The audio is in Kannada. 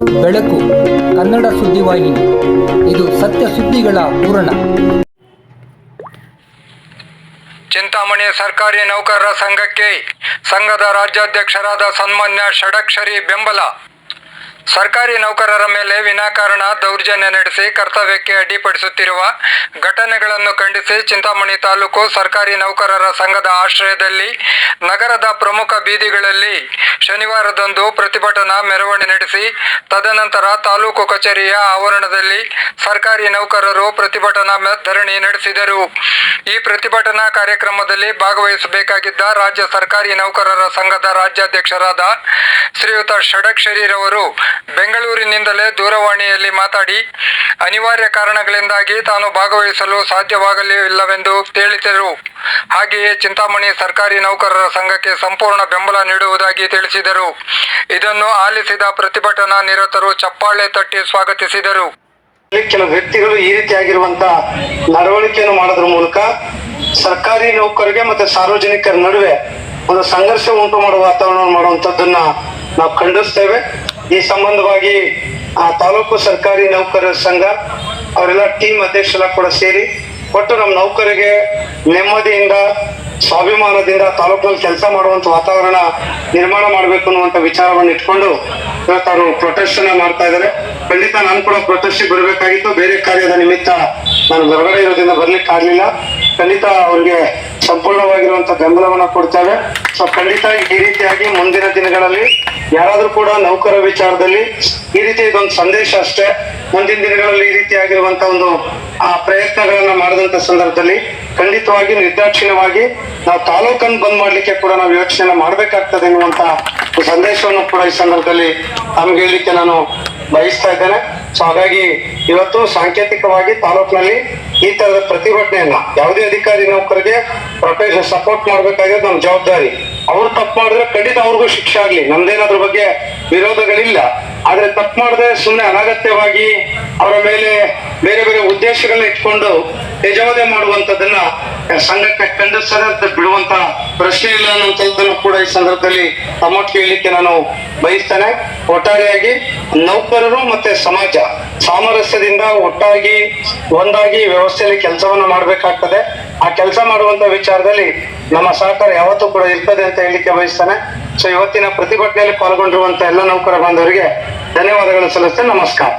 ಬೆಳಕು, ಕನ್ನಡ ಸುದ್ದಿವಾಹಿನಿ ಇದು ಸತ್ಯ ಸುದ್ದಿಗಳ ಪೂರಣ ಚಿಂತಾಮಣಿ ಸರ್ಕಾರಿ ನೌಕರರ ಸಂಘಕ್ಕೆ ಸಂಘದ ರಾಜ್ಯಾಧ್ಯಕ್ಷರಾದ ಸನ್ಮಾನ್ಯ ಷಡಕ್ಷರಿ ಬೆಂಬಲ. ಸರ್ಕಾರಿ ನೌಕರರ ಮೇಲೆ ವಿನಾಕಾರಣ ದೌರ್ಜನ್ಯ ನಡೆಸಿ ಕರ್ತವ್ಯಕ್ಕೆ ಅಡ್ಡಿಪಡಿಸುತ್ತಿರುವ ಘಟನೆಗಳನ್ನು ಖಂಡಿಸಿ ಚಿಂತಾಮಣಿ ತಾಲೂಕು ಸರ್ಕಾರಿ ನೌಕರರ ಸಂಘದ ಆಶ್ರಯದಲ್ಲಿ ನಗರದ ಪ್ರಮುಖ ಬೀದಿಗಳಲ್ಲಿ ಶನಿವಾರದಂದು ಪ್ರತಿಭಟನಾ ಮೆರವಣಿಗೆ ನಡೆಸಿ, ತದನಂತರ ತಾಲೂಕು ಕಚೇರಿಯ ಆವರಣದಲ್ಲಿ ಸರ್ಕಾರಿ ನೌಕರರು ಪ್ರತಿಭಟನಾ ಧರಣಿ ನಡೆಸಿದರು. ಈ ಪ್ರತಿಭಟನಾ ಕಾರ್ಯಕ್ರಮದಲ್ಲಿ ಭಾಗವಹಿಸಬೇಕಾಗಿದ್ದ ರಾಜ್ಯ ಸರ್ಕಾರಿ ನೌಕರರ ಸಂಘದ ರಾಜ್ಯಾಧ್ಯಕ್ಷರಾದ ಶ್ರೀಯುತ ಷಡಕ್ಷರಿರವರು ಬೆಂಗಳೂರಿನಿಂದಲೇ ದೂರವಾಣಿಯಲ್ಲಿ ಮಾತಾಡಿ, ಅನಿವಾರ್ಯ ಕಾರಣಗಳಿಂದಾಗಿ ತಾನು ಭಾಗವಹಿಸಲು ಸಾಧ್ಯವಾಗಲಿಲ್ಲವೆಂದು ತಿಳಿಸಿದರು ಹಾಗೆಯೇ ಚಿಂತಾಮಣಿ ಸರ್ಕಾರಿ ನೌಕರರ ಸಂಘಕ್ಕೆ ಸಂಪೂರ್ಣ ಬೆಂಬಲ ನೀಡುವುದಾಗಿ ತಿಳಿಸಿದರು. ಇದನ್ನು ಆಲಿಸಿದ ಪ್ರತಿಭಟನಾ ನಿರತರು ಚಪ್ಪಾಳೆ ತಟ್ಟಿ ಸ್ವಾಗತಿಸಿದರು. ಕೆಲವು ವ್ಯಕ್ತಿಗಳು ಈ ರೀತಿಯಾಗಿರುವಂತಹ ನಡವಳಿಕೆಯನ್ನು ಮಾಡೋದ್ರ ಮೂಲಕ ಸರ್ಕಾರಿ ನೌಕರರಿಗೆ ಮತ್ತೆ ಸಾರ್ವಜನಿಕರ ನಡುವೆ ಒಂದು ಸಂಘರ್ಷ ಉಂಟು ಮಾಡುವ ವಾತಾವರಣ ಮಾಡುವಂತದ್ದನ್ನ ನಾವು ಖಂಡಿಸ್ತೇವೆ. ಈ ಸಂಬಂಧವಾಗಿ ಆ ತಾಲೂಕು ಸರ್ಕಾರಿ ನೌಕರರ ಸಂಘ, ಅವರೆಲ್ಲ ಟೀಮ್ ಅಧ್ಯಕ್ಷರ ಕೂಡ ಸೇರಿ ಒಟ್ಟು ನಮ್ಮ ನೌಕರಿಗೆ ನೆಮ್ಮದಿಯಿಂದ, ಸ್ವಾಭಿಮಾನದಿಂದ ತಾಲೂಕಿನಲ್ಲಿ ಕೆಲಸ ಮಾಡುವಂತ ವಾತಾವರಣ ನಿರ್ಮಾಣ ಮಾಡಬೇಕು ಅನ್ನುವಂತ ವಿಚಾರವನ್ನು ಇಟ್ಕೊಂಡು ಇವತ್ತು ಅವರು ಪ್ರೊಟೆಸ್ಟ್ ಮಾಡ್ತಾ ಇದ್ದಾರೆ. ಖಂಡಿತ ನಾನು ಕೂಡ ಪ್ರೊಟೆಸ್ಟ್ ಬರಬೇಕಾಗಿತ್ತು. ಬೇರೆ ಕಾರ್ಯದ ನಿಮಿತ್ತ ನಾನು ಹೊರಗಡೆ ಇರೋದ್ರಿಂದ ಬರ್ಲಿಕ್ಕೆ ಆಗ್ಲಿಲ್ಲ. ಖಂಡಿತ ಅವ್ರಿಗೆ ಸಂಪೂರ್ಣವಾಗಿರುವಂತ ಬೆಂಬಲವನ್ನ ಕೊಡ್ತೇವೆ. ಸೊ ಖಂಡಿತ ಈ ರೀತಿಯಾಗಿ ಮುಂದಿನ ದಿನಗಳಲ್ಲಿ ಯಾರಾದ್ರೂ ಕೂಡ ನೌಕರ ವಿಚಾರದಲ್ಲಿ ಈ ರೀತಿ ಇದೊಂದು ಸಂದೇಶ ಅಷ್ಟೇ. ಮುಂದಿನ ದಿನಗಳಲ್ಲಿ ಈ ರೀತಿಯಾಗಿರುವಂತ ಒಂದು, ಆ ಪ್ರಯತ್ನಗಳನ್ನ ಮಾಡಿದಂತ ಸಂದರ್ಭದಲ್ಲಿ ಖಂಡಿತವಾಗಿ ನಿರ್ದಾಕ್ಷಿಣ್ಯವಾಗಿ ನಾವು ತಾಲೂಕನ್ನು ಬಂದ್ ಮಾಡ್ಲಿಕ್ಕೆ ಕೂಡ ನಾವು ಯೋಚನೆ ಮಾಡ್ಬೇಕಾಗ್ತದೆ ಎನ್ನುವಂತ ಸಂದೇಶವನ್ನು ಕೂಡ ಈ ಸಂದರ್ಭದಲ್ಲಿ ನಮ್ಗೆ ಹೇಳಲಿಕ್ಕೆ ನಾನು ಬಯಸ್ತಾ ಇದ್ದೇನೆ. ಸೊ ಹಾಗಾಗಿ ಇವತ್ತು ಸಾಂಕೇತಿಕವಾಗಿ ತಾಲೂಕಿನಲ್ಲಿ ಈ ತರದ ಪ್ರತಿಭಟನೆಯನ್ನ ಯಾವುದೇ ಅಧಿಕಾರಿ ನೌಕರಿಗೆ ಪ್ರೊಟೆಕ್ಷನ್ ಸಪೋರ್ಟ್ ಮಾಡ್ಬೇಕಾಗಿರೋದು ನಮ್ಮ ಜವಾಬ್ದಾರಿ. ಅವ್ರು ತಪ್ಪು ಮಾಡಿದ್ರೆ ಖಂಡಿತ ಅವ್ರಿಗೂ ಶಿಕ್ಷೆ ಆಗ್ಲಿ. ನಮ್ದೇನಾದ್ರ ಬಗ್ಗೆ ವಿರೋಧಗಳಿಲ್ಲ. ಆದ್ರೆ ತಪ್ಪು ಮಾಡಿದ್ರೆ ಸುಮ್ಮನೆ ಅನಗತ್ಯವಾಗಿ ಅವರ ಮೇಲೆ ಬೇರೆ ಬೇರೆ ಉದ್ದೇಶಗಳನ್ನ ಇಟ್ಕೊಂಡು ತೇಜಾವಧೆ ಮಾಡುವಂತದನ್ನ ಸಂಘಕ್ಕೆ ಖಂಡಿಸದೆ ಬಿಡುವಂತ ಪ್ರಶ್ನೆ ಇಲ್ಲ ಅನ್ನುವಂಥದ್ದನ್ನು ಕೂಡ ಈ ಸಂದರ್ಭದಲ್ಲಿ ತಮ್ಮೊಟ್ಟು ಹೇಳಲಿಕ್ಕೆ ನಾನು ಬಯಸ್ತೇನೆ. ಒಟ್ಟಾರೆಯಾಗಿ ನೌಕರರು ಮತ್ತೆ ಸಮಾಜ ಸಾಮರಸ್ಯದಿಂದ ಒಟ್ಟಾಗಿ ಒಂದಾಗಿ ವ್ಯವಸ್ಥೆಯಲ್ಲಿ ಕೆಲಸವನ್ನ ಮಾಡಬೇಕಾಗ್ತದೆ. ಆ ಕೆಲಸ ಮಾಡುವಂತ ವಿಚಾರದಲ್ಲಿ ನಮ್ಮ ಸಹಕಾರ ಯಾವತ್ತೂ ಕೂಡ ಇರ್ತದೆ ಅಂತ ಹೇಳಲಿಕ್ಕೆ ಬಯಸ್ತೇನೆ. ಸೊ ಇವತ್ತಿನ ಪ್ರತಿಭಟನೆಯಲ್ಲಿ ಪಾಲ್ಗೊಂಡಿರುವಂತ ಎಲ್ಲ ನೌಕರ ಬಾಂಧವರಿಗೆ ಧನ್ಯವಾದಗಳನ್ನು ಸಲ್ಲಿಸ್ತೇನೆ. ನಮಸ್ಕಾರ.